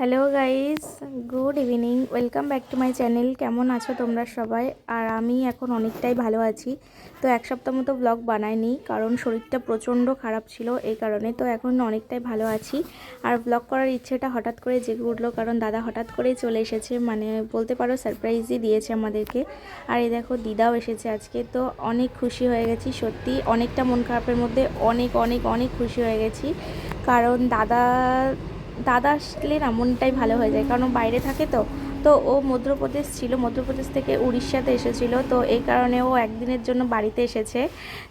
Hello guys good evening welcome back to my channel কেমন আছো তোমরা সবাই? আর আমি এখন অনেকটাই ভালো আছি। তো এক সপ্তাহ মতো ব্লগ বানাইনি, কারণ শরীরটা প্রচণ্ড খারাপ ছিল এই কারণে। তো এখন অনেকটাই ভালো আছি। আর ব্লগ করার ইচ্ছেটা হঠাৎ করে জেগে উঠল, কারণ দাদা হঠাৎ করেই চলে এসেছে। মানে বলতে পারো সারপ্রাইজই দিয়েছে আমাদেরকে। আর এই দেখো, দিদাও এসেছে আজকে। তো অনেক খুশি হয়ে গেছি, সত্যি। অনেকটা মন খারাপের মধ্যে অনেক অনেক অনেক খুশি হয়ে গেছি। কারণ দাদা দাদা আসলে না মনটাই ভালো হয়ে যায়। কারণ বাইরে থাকে তো। তো ও মধ্যপ্রদেশ ছিল, মধ্যপ্রদেশ থেকে উড়িষ্যাতে এসেছিল। তো এই কারণে ও একদিনের জন্য বাড়িতে এসেছে।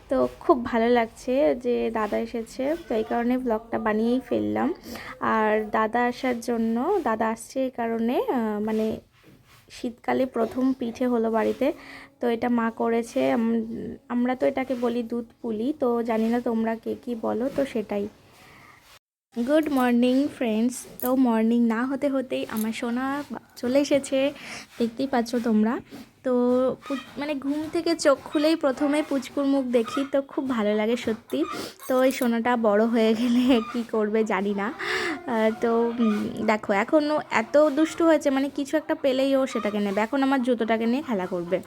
তো খুব ভালো লাগছে যে দাদা এসেছে। তো এই কারণে ব্লগটা বানিয়েই ফেললাম। আর দাদা আসার জন্য, দাদা আসছে এই কারণে মানে শীতকালে প্রথম পিঠে হলো বাড়িতে। তো এটা মা করেছে। আমরা তো এটাকে বলি দুধ পুলি। তো জানি না তোমরা কে কী বলো, তো সেটাই। Good morning friends. তো মর্নিং না হতে হতেই আমার সোনা চলে এসেছে, দেখতেই পাচ্ছ তোমরা। তো মানে ঘুম থেকে চোখ খুলেই প্রথমে পুচকুর মুখ দেখি, তো খুব ভালো লাগে সত্যি। তো এই সোনাটা বড় হয়ে গেলে কি করবে জানি না। তো দেখো এখনও এত দুষ্টু হয়েছে মানে কিছু একটা পেলেই ও সেটাকে নেবে। এখন আমার জুতোটাকে নিয়ে খেলা করবে।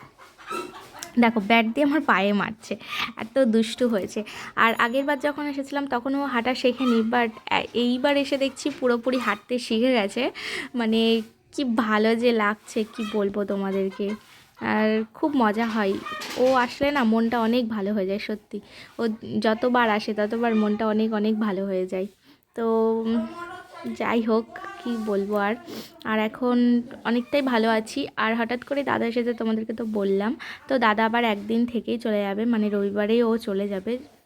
দেখো ব্যাট দিয়ে আমার পায়ে মারছে, এত দুষ্টু হয়েছে। আর আগের বার যখন এসেছিলাম তখন ও হাঁটা শেখেনি বাট এইবার এসে দেখছি পুরোপুরি হাঁটতে শিখে গেছে। মানে কি ভালো যে লাগছে, কি বলব তোমাদেরকে? আর খুব মজা হয়। ও আসলে না মনটা অনেক ভালো হয়ে যায়, সত্যি। ও যতবার আসে ততবার মনটা অনেক অনেক ভালো হয়ে যায়। তো যাই হোক। কি বলব আর? আর এখন অনেকটাই ভালো আছি। আর হঠাৎ করে দাদা এসেছে তোমাদেরকে তো বললাম। তো দাদা আবার একদিন থেকেই চলে যাবে। মানে রবিবারেই ও চলে যাবে।